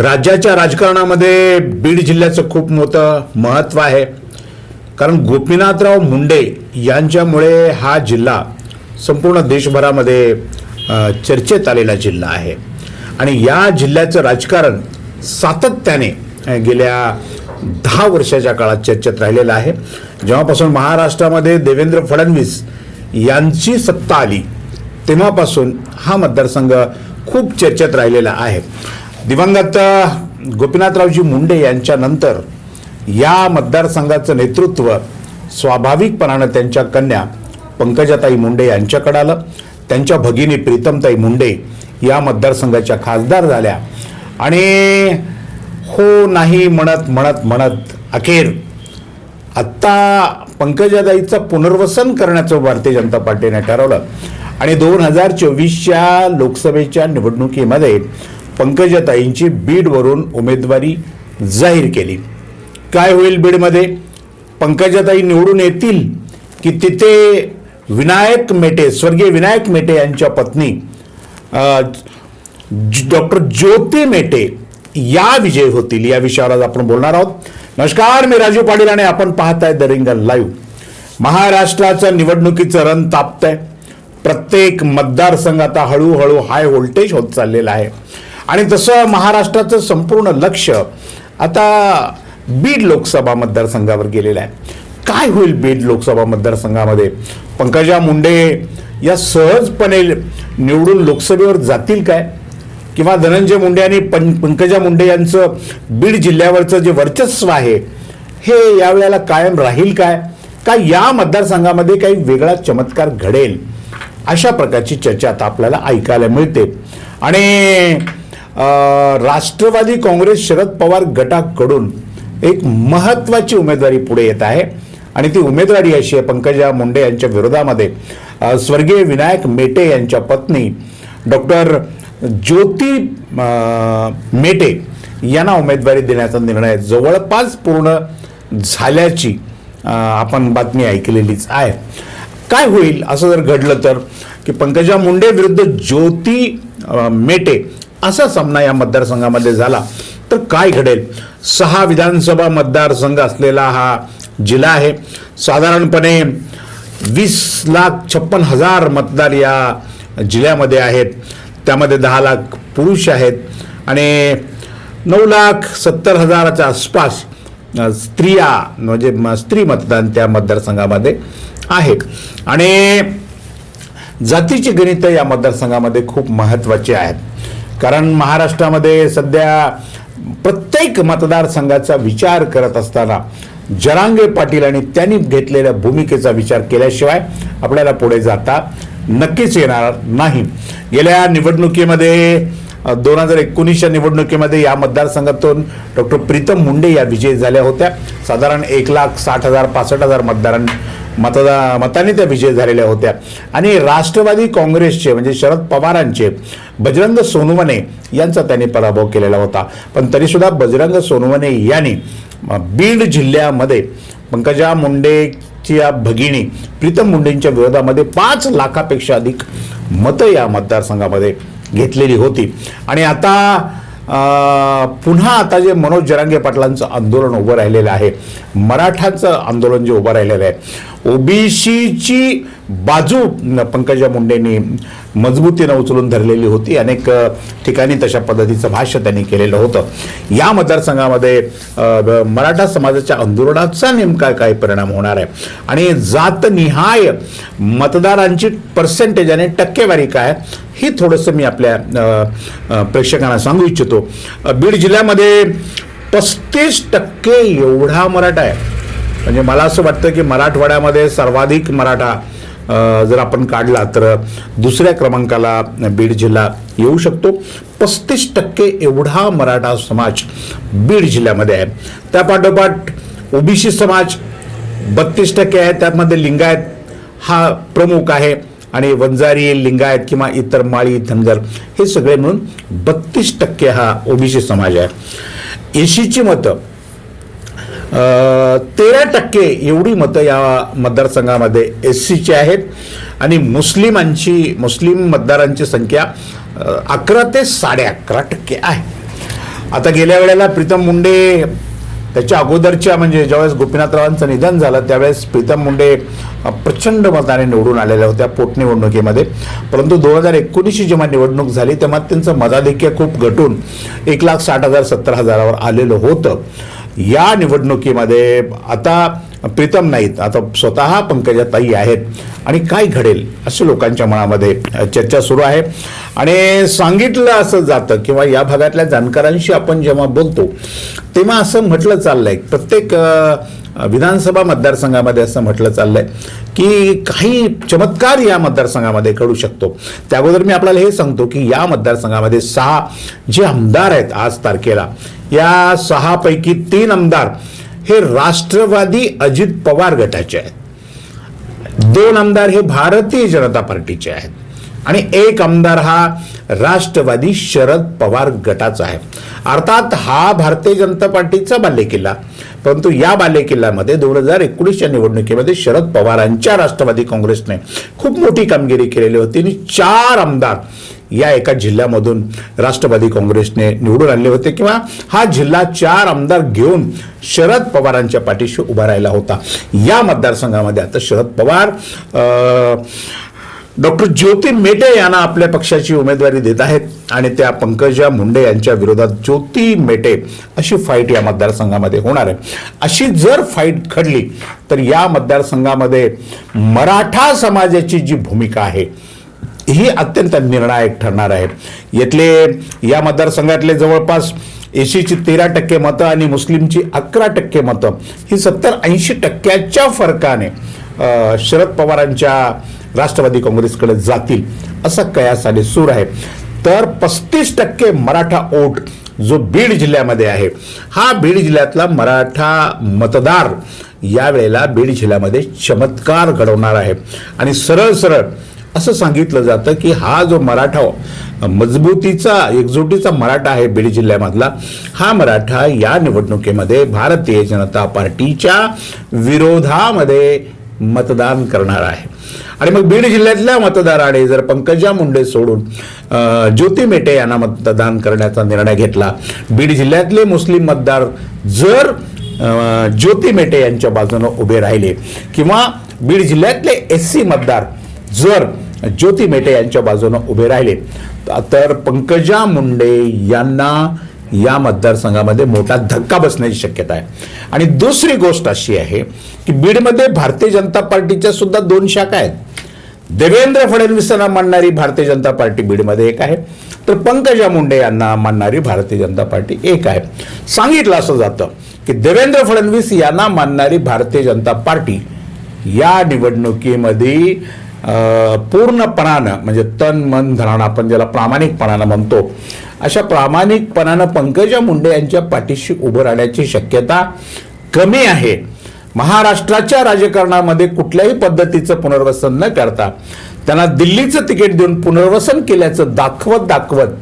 राज्याच्या राजकारणामध्ये बीड जिल्ह्याचं खूप मोठं महत्त्व आहे. कारण गोपीनाथराव मुंडे यांच्यामुळे हा जिल्हा संपूर्ण देशभरामध्ये चर्चेत आलेला जिल्हा आहे. आणि या जिल्ह्याचं राजकारण सातत्याने गेल्या दहा वर्षाच्या काळात चर्चेत राहिलेलं आहे. जेव्हापासून महाराष्ट्रामध्ये देवेंद्र फडणवीस यांची सत्ता आली तेव्हापासून हा मतदारसंघ खूप चर्चेत राहिलेला आहे. दिवंगत गोपीनाथरावजी मुंडे यांच्यानंतर या मतदारसंघाचं नेतृत्व स्वाभाविकपणानं त्यांच्या कन्या पंकजाताई मुंडे यांच्याकडे आलं. त्यांच्या भगिनी प्रीतमताई मुंडे या मतदारसंघाच्या खासदार झाल्या. आणि हो नाही म्हणत म्हणत म्हणत अखेर आत्ता पंकजाताईचं पुनर्वसन करण्याचं भारतीय जनता पार्टीने ठरवलं. आणि दोन हजार चोवीसच्या लोकसभेच्या निवडणुकीमध्ये पंकजाताईंची बीडवरून उमेदवारी जाहीर केली. काय होईल बीडमध्ये? पंकजाताई निवडून येतील की तिथे विनायक मेटे स्वर्गीय विनायक मेटे यांच्या पत्नी डॉक्टर ज्योती मेटे या विजय होतील या विषयावर आज आपण बोलणार आहोत. नमस्कार मी राजू पाटील आणि आपण पाहताय द रिंगण लाईव्ह. महाराष्ट्राचं निवडणुकीचं रण तापतंय. प्रत्येक मतदारसंघ आता हळूहळू हाय व्होल्टेज होत चाललेला आहे. आणि तसं महाराष्ट्राचं संपूर्ण लक्ष आता बीड लोकसभा मतदारसंघावर गेलेलं आहे. काय होईल बीड लोकसभा मतदारसंघामध्ये? पंकजा मुंडे या सहजपणे निवडून लोकसभेवर जातील काय? किंवा धनंजय मुंडे आणि पं पंकजा मुंडे यांचं बीड जिल्ह्यावरचं जे वर्चस्व आहे हे यावेळेला कायम राहील काय? का या मतदारसंघामध्ये काही वेगळा चमत्कार घडेल? अशा प्रकारची चर्चा आता आपल्याला ऐकायला मिळते. आणि राष्ट्रवादी काँग्रेस शरद पवार गटाकडून एक महत्वाची उमेदवारी पुढे येत आहे. आणि ती उमेदवारी अशी आहे पंकजा मुंडे यांच्या विरोधामध्ये. स्वर्गीय विनायक मेटे यांच्या पत्नी डॉक्टर ज्योती मेटे यांना उमेदवारी देण्याचा निर्णय जवळपास पूर्ण झाल्याची आपण बातमी ऐकलेलीच आहे. काय होईल असं जर घडलं तर? की पंकजा मुंडे विरुद्ध ज्योती मेटे असा सामना या मतदारसंघामध्ये झाला. तर काय घडेल? सहा विधानसभा मतदारसंघ असलेला हा जिल्हा आहे. साधारणपणे वीस लाख छप्पन हजार मतदार या जिल्ह्यामध्ये आहेत. त्यामध्ये दहा लाख पुरुष आहेत आणि नऊ लाख सत्तर हजाराच्या आसपास स्त्रिया म्हणजे म- स्त्री मतदान त्या मतदारसंघामध्ये आहे आणि जातीची गणितं या मतदारसंघामध्ये खूप महत्त्वाची आहेत. कारण महाराष्ट्रामध्ये सध्या प्रत्येक मतदारसंघाचा विचार करत असताना जरांगे पाटील आणि त्यांनी घेतलेल्या भूमिकेचा विचार केल्याशिवाय आपल्याला पुढे जाता नक्कीच येणार नाही. गेल्या निवडणुकीमध्ये दोन हजार एकोणीसच्या निवडणुकीमध्ये या मतदारसंघातून डॉक्टर प्रीतम मुंडे या विजयी झाल्या होत्या. साधारण एक लाख साठ हजार पासष्ट हजार मतदारां मतदा मताने त्या विजयी झालेल्या होत्या. आणि राष्ट्रवादी काँग्रेसचे म्हणजे शरद पवारांचे बजरंग सोनवणे यांचा त्यांनी पराभव केलेला होता. पण तरीसुद्धा बजरंग सोनवणे यांनी बीड जिल्ह्यामध्ये पंकजा मुंडेची या भगिनी प्रीतम मुंडेंच्या विरोधामध्ये पाच लाखापेक्षा अधिक मतं या मतदारसंघामध्ये घेतलेली होती. आणि आता पुन्हा आता जे मनोज जरांगे पाटलांचं आंदोलन उभं राहिलेलं आहे मराठाचं आंदोलन जे उभं राहिलेलं आहे ओबीसीची बाजू पंकजा मुंडेंनी मजबूतीनं उचलून धरलेली होती. अनेक ठिकाणी तशा पद्धतीचं भाष्य त्यांनी केलेलं होतं. या मतदारसंघामध्ये मराठा समाजाच्या आंदोलनाचा नेमका काय परिणाम होणार आहे? आणि जातनिहाय मतदारांची पर्सेंटेज आणि टक्केवारी काय ही थोडंसं मी आपल्या प्रेक्षकांना सांगू इच्छितो. बीड जिल्ह्यामध्ये पस्तीस टक्के एवढा मराठा आहे. म्हणजे मला असं वाटतं की मराठवाड्यामध्ये सर्वाधिक मराठा जर आपण काढला तर दुसऱ्या क्रमांकाला बीड जिल्हा येऊ शकतो. पस्तीस टक्के एवढा मराठा समाज बीड जिल्ह्यामध्ये आहे. त्यापाठोपाठ ओबीसी समाज बत्तीस टक्के आहे. त्यामध्ये लिंगायत हा प्रमुख आहे. आणि वंजारी लिंगायत किंवा इतर माळी धनगर हे सगळे मिळून बत्तीस टक्के हा ओबीसी समाज आहे. एशीची मतं तेरा टक्के एवढी मतं या मतदारसंघामध्ये एस सीची आहेत. आणि मुस्लिमांची मुस्लिम मतदारांची संख्या अकरा ते साडे अकरा टक्के आहे. आता गेल्या वेळेला प्रीतम मुंडे त्याच्या अगोदरच्या म्हणजे ज्यावेळेस गोपीनाथरावांचं निधन झालं त्यावेळेस प्रीतम मुंडे प्रचंड मताने निवडून आलेल्या होत्या पोटनिवडणुकीमध्ये परंतु दोन हजार एकोणीसची जेव्हा निवडणूक झाली तेव्हा त्यांचं मताधिक्य खूप घटून एक लाख साठ हजार सत्तर हजारावर आलेलं होतं. या निवडणुकीमध्ये आता प्रीतम नाहीत आता स्वतः पंकजाताई आहेत आणि काय घडेल असे लोकांच्या मनामध्ये चर्चा सुरू आहे. आणि सांगितलं असं जातं किंवा या भागातल्या जाणकारांशी आपण जेव्हा बोलतो तेव्हा असं म्हटलं चाललंय प्रत्येक विधानसभा मतदारसंघामध्ये असं म्हटलं चाललंय की काही चमत्कार या मतदारसंघामध्ये घडू शकतो. त्या अगोदर मी आपल्याला हे सांगतो की या मतदारसंघामध्ये सहा जे आमदार आहेत आज तारखेला या सहापैकी तीन आमदार हे राष्ट्रवादी अजित पवार गटाचे आहेत. दोन आमदार हे भारतीय जनता पार्टीचे आहेत. आणि एक आमदार हा राष्ट्रवादी शरद पवार गटाचा आहे. अर्थात हा भारतीय जनता पार्टीचा बालेकिल्ला. परंतु या बालेकिल्ल्यामध्ये दोन हजार एकोणीसच्या निवडणुकीमध्ये शरद पवारांच्या राष्ट्रवादी काँग्रेसने खूप मोठी कामगिरी केलेली होती. आणि चार आमदार या एका जिल्ह्यामधून राष्ट्रवादी काँग्रेसने निवडून आणले होते किंवा हा जिल्हा चार आमदार घेऊन शरद पवारांच्या पाठीशी उभा राहिला होता. या मतदारसंघामध्ये आता शरद पवार डॉक्टर ज्योती मेटे यांना आपल्या पक्षाची उमेदवारी देत आहेत आणि त्या पंकजा मुंडे यांच्या विरोधात ज्योती मेटे अशी फाईट या मतदारसंघामध्ये होणार आहे. अशी जर फाईट घडली तर या मतदारसंघामध्ये मराठा समाजाची जी भूमिका आहे ही अत्यंत निर्णायक ठरणार आहे येथले या मतदारसंघातले जवळपास एसीची तेरा टक्के मतं आणि मुस्लिमची अकरा टक्के मतं ही सत्तर ऐंशी टक्क्याच्या फरकाने शरद पवारांच्या राष्ट्रवादी काँग्रेसकडे जातील असा कयास आणि सूर आहे. तर पस्तीस टक्के मराठा ओट जो बीड जिल्ह्यामध्ये आहे हा बीड जिल्ह्यातला मराठा मतदार यावेळेला बीड जिल्ह्यामध्ये चमत्कार घडवणार आहे. आणि सरळ सरळ असं सांगितलं जातं की हा जो मराठा मजबूतीचा एकजुटीचा मराठा आहे बीड जिल्ह्यामधला हा मराठा या निवडणुकीमध्ये भारतीय जनता पार्टीच्या विरोधामध्ये मतदान करणार आहे. आणि मग बीड जिल्ह्यातल्या मतदाराने जर पंकजा मुंडे सोडून ज्योती मेटे यांना मतदान करण्याचा निर्णय घेतला बीड जिल्ह्यातले मुस्लिम मतदार जर ज्योती मेटे यांच्या बाजूनं उभे राहिले किंवा बीड जिल्ह्यातले एस सी मतदार जर ज्योती मेटे यांच्या बाजूनं उभे राहिले. तर पंकजा मुंडे यांना या मतदारसंघामध्ये मोठा धक्का बसण्याची शक्यता आहे. आणि दुसरी गोष्ट अशी आहे की बीडमध्ये भारतीय जनता पार्टीच्या सुद्धा दोन शाखा आहेत. देवेंद्र फडणवीसांना मानणारी भारतीय जनता पार्टी बीडमध्ये एक आहे. तर पंकजा मुंडे यांना मानणारी भारतीय जनता पार्टी एक आहे. सांगितलं असं जातं की देवेंद्र फडणवीस यांना मानणारी भारतीय जनता पार्टी या निवडणुकीमध्ये पूर्णपणानं म्हणजे तन मन धरण आपण ज्याला प्रामाणिकपणानं म्हणतो अशा प्रामाणिकपणानं पंकजा मुंडे यांच्या पाठीशी उभं राहण्याची शक्यता कमी आहे. महाराष्ट्राच्या राजकारणामध्ये कुठल्याही पद्धतीचं पुनर्वसन न करता त्यांना दिल्लीचं तिकीट देऊन पुनर्वसन केल्याचं दाखवत दाखवत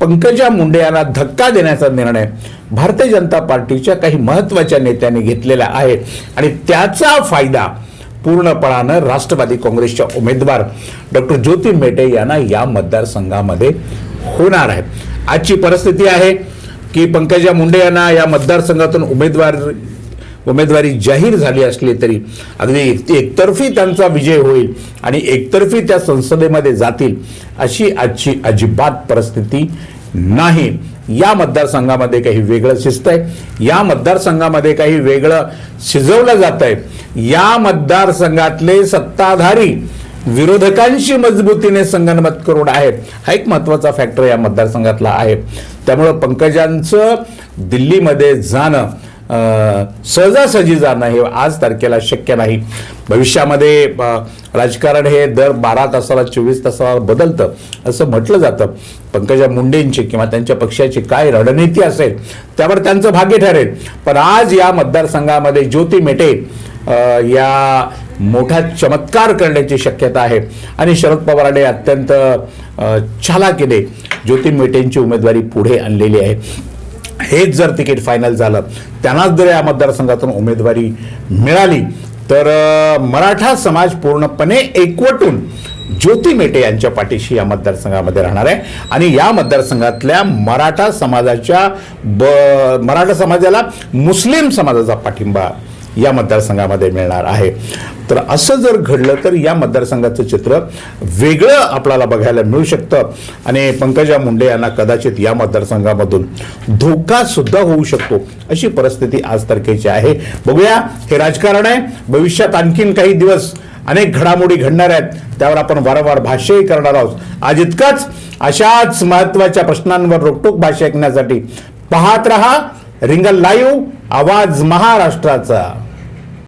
पंकजा मुंडे यांना धक्का देण्याचा निर्णय भारतीय जनता पार्टीच्या काही महत्त्वाच्या नेत्यांनी घेतलेला आहे. आणि त्याचा फायदा पूर्णपणानं राष्ट्रवादी काँग्रेसच्या उमेदवार डॉक्टर ज्योती मेटे यांना या मतदारसंघामध्ये होणार आहे. आजची परिस्थिती आहे की पंकजा मुंडे यांना या मतदारसंघातून उमेदवार उमेदवारी जाहीर झाली असली तरी अगदी एक- एकतर्फी त्यांचा विजय होईल आणि एकतर्फी त्या संसदेमध्ये जातील अशी आजची अजिबात परिस्थिती नाही. या मतदारसंघामध्ये काही वेगळं शिस्त आहे. या मतदारसंघामध्ये काही वेगळं शिजवलं जात आहे. या मतदारसंघातले सत्ताधारी विरोधकांशी मजबूतीने संगनमत करून आहेत. हा एक महत्त्वाचा फॅक्टर या मतदारसंघातला आहे. त्यामुळं पंकजांचं दिल्लीमध्ये जाणं सहजासहजी जाणं हे आज तारखेला शक्य नाही. भविष्यामध्ये राजकारण हे दर बारा तासाला चोवीस तासाला बदलतं असं म्हटलं जातं. पंकजा मुंडेंची किंवा त्यांच्या पक्षाची काय रणनीती असेल त्यावर त्यांचं भाग्य ठरेल. पण आज या मतदारसंघामध्ये ज्योती मेटे या मोठा चमत्कार करण्याची शक्यता आहे. आणि शरद पवारांनी अत्यंत छालाकीने ज्योती मेटेंची उमेदवारी पुढे आणलेली आहे. हेच जर तिकीट फायनल झालं त्यांनाच जर या मतदारसंघातून उमेदवारी मिळाली. तर मराठा समाज पूर्णपणे एकवटून ज्योती मेटे यांच्या पाठीशी या मतदारसंघामध्ये राहणार आहे. आणि या मतदारसंघातल्या मराठा समाजाच्या ब मराठा समाजाला मुस्लिम समाजाचा पाठिंबा या मतदारसंघामध्ये मिळणार आहे. तर असं जर घडलं तर या मतदारसंघाचं चित्र वेगळं आपल्याला बघायला मिळू शकतं. आणि पंकजा मुंडे यांना कदाचित या मतदारसंघामधून धोका सुद्धा होऊ शकतो. अशी परिस्थिती आज तारखेची आहे. बघूया हे राजकारण आहे. भविष्यात आणखीन काही दिवस अनेक घडामोडी घडणार आहेत. त्यावर आपण वारंवार भाष्यही करणार आहोत. आज इतकंच. अशाच महत्त्वाच्या प्रश्नांवर रोकटोक भाष्य ऐकण्यासाठी पाहत रहा. रिंगल लाईव्ह आवाज महाराष्ट्राचा.